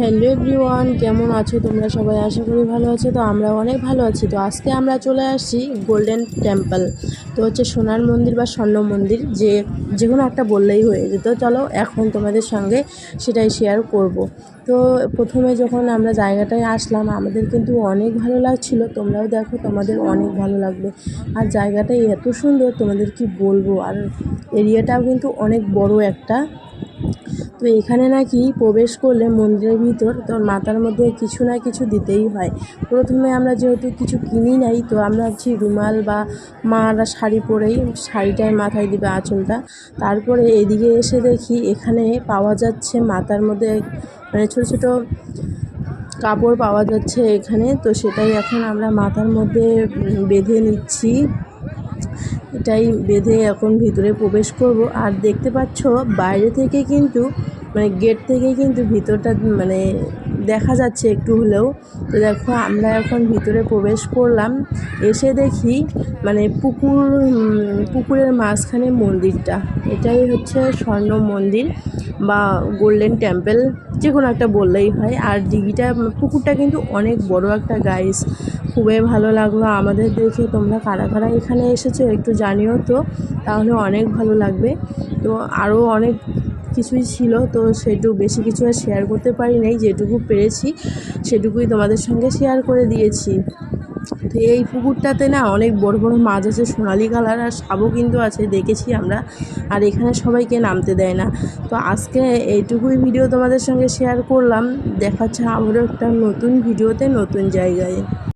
Hello everyone, কেমন আছো তোমরা সবাই? আশা করি ভালো আছো। তো আমরা অনেক ভালো আছি। তো আজকে আমরা চলে আসি গোল্ডেন টেম্পল তো হচ্ছে সোনার মন্দির বা স্বর্ণ মন্দির, যে যে কোনো একটা বললেই হয়ে যেত। চলো এখন তোমাদের সঙ্গে সেটাই শেয়ার করব। তো প্রথমে যখন আমরা জায়গাটায় আসলাম, আমাদের কিন্তু অনেক ভালো লাগছিল। তোমরাও দেখো, তোমাদের অনেক ভালো লাগবে। আর জায়গাটা এত সুন্দর, তোমাদের কি বলব? আর এরিয়াটাও কিন্তু অনেক বড় একটা। তো এখানে নাকি প্রবেশ করলে মন্দিরের ভিতর তোর মাথার মধ্যে কিছু না কিছু দিতেই হয়। প্রথমে আমরা যেহেতু কিছু কিনি নাই, তো আমরা ভাবছি রুমাল বা মারা শাড়ি পরেই শাড়িটায় মাথায় দিবে আঁচলটা। তারপরে এদিকে এসে দেখি এখানে পাওয়া যাচ্ছে মাথার মধ্যে মানে ছোটো ছোটো কাপড় পাওয়া যাচ্ছে এখানে। তো সেটাই এখন আমরা মাথার মধ্যে বেঁধে নিচ্ছি। এটাই বেঁধে এখন ভিতরে প্রবেশ করব। আর দেখতে পাচ্ছ, বাইরে থেকে কিন্তু মানে গেট থেকে কিন্তু ভিতরটা মানে দেখা যাচ্ছে একটু হলেও। তো দেখো, আমরা এখন ভিতরে প্রবেশ করলাম। এসে দেখি মানে পুকুর পুকুরের মাঝখানে মন্দিরটা। এটাই হচ্ছে স্বর্ণ মন্দির বা গোল্ডেন টেম্পল যে কোনো একটা বললেই হয়। আর দিঘিটা, পুকুরটা কিন্তু অনেক বড় একটা গাইস খুবই ভালো লাগল আমাদের দেখে। তোমরা কারা কারা এখানে এসেছ একটু জানিও তো, তাহলে অনেক ভালো লাগবে। তো আরও অনেক কিছুই ছিল, তো সেটুকু বেশি কিছু আর শেয়ার করতে পারি নাই, যেটুকু পেরেছি সেটুকুই তোমাদের সঙ্গে শেয়ার করে দিয়েছি। তো এই পুকুরটাতে না অনেক বড় বড় মাছ আছে, সোনালি কালার আর সাপও কিন্তু আছে, দেখেছি আমরা। আর এখানে সবাইকে নামতে দেয় না। তো আজকে এইটুকুই ভিডিও তোমাদের সঙ্গে শেয়ার করলাম। দেখাচ্ছে আবারও একটা নতুন ভিডিওতে নতুন জায়গায়।